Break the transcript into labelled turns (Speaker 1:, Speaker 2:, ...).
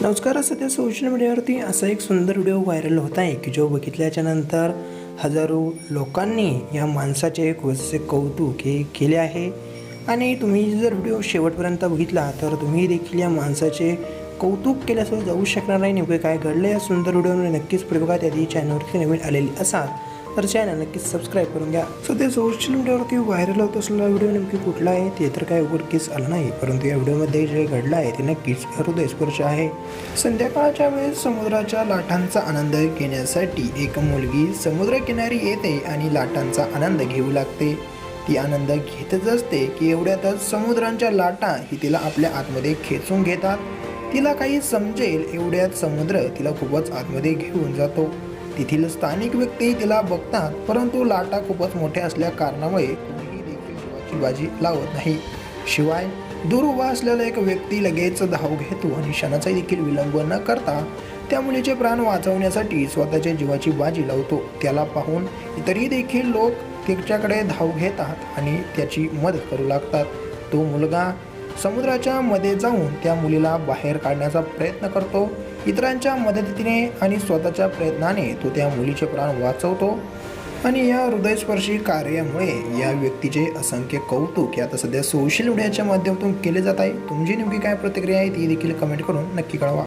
Speaker 1: नमस्कार सध्या सोशल मीडियावरती असा एक सुंदर व्हिडिओ व्हायरल होत आहे की जो बघितल्याच्या नंतर हजारो लोकांनी या माणसाचे खूपसे कौतुक हे केले आहे. आणि तुम्ही जर व्हिडिओ शेवटपर्यंत बघितला तर तुम्ही देखील या माणसाचे कौतुक केल्याशिवाय जाऊ शकणार नाही. नेमके काय घडलं या सुंदर व्हिडिओमध्ये नक्कीच प्रयोगात यादी चॅनलवरती नवीन आलेली असाल तर चॅनल नक्कीच सबस्क्राईब करून घ्या. सध्या सोशल मीडियावरती व्हायरल होत असलेला व्हिडिओ नेमकी कुठला आहे? ते तर काय उघडकीस आलं नाही परंतु या व्हिडिओमध्ये जे घडलं आहे ते नक्कीच हृदयस्पर्श आहे. संध्याकाळच्या वेळेस समुद्राच्या लाटांचा आनंद घेण्यासाठी एक मुलगी समुद्रकिनारी येते आणि लाटांचा आनंद घेऊ लागते. ती आनंद घेतच असते की एवढ्यातच समुद्रांच्या लाटा ही तिला आपल्या आतमध्ये खेचून घेतात. तिला काही समजेल एवढ्यात समुद्र तिला खूपच आतमध्ये घेऊन जातो. तेथील स्थानिक व्यक्ती तिला बघतात परंतु लाटा खूपच मोठ्या असल्या कारणामुळे कोणीही देखील जीवाची बाजी लावत नाही. शिवाय दूर उभा असलेला एक व्यक्ती लगेच धाव घेतो आणि क्षणाचा देखील विलंब न करता त्या मुलीचे प्राण वाचवण्यासाठी स्वतःच्या जीवाची बाजी लावतो. त्याला पाहून इतरही देखील लोक त्याच्याकडे धाव घेतात आणि त्याची मदत करू लागतात. तो मुलगा समुद्राच्या मध्ये जाऊन त्या मुलीला बाहेर काढण्याचा प्रयत्न करतो. इतरांच्या मदतीने आणि स्वतःच्या प्रयत्नाने तो त्या मुलीचे प्राण वाचवतो. आणि या हृदयस्पर्शी कार्यामुळे या व्यक्तीचे असंख्य कौतुक हे आता सध्या सोशल मीडियाच्या माध्यमातून केले जात आहे. तुमची नेमकी काय प्रतिक्रिया आहे ती देखील कमेंट करून नक्की कळवा.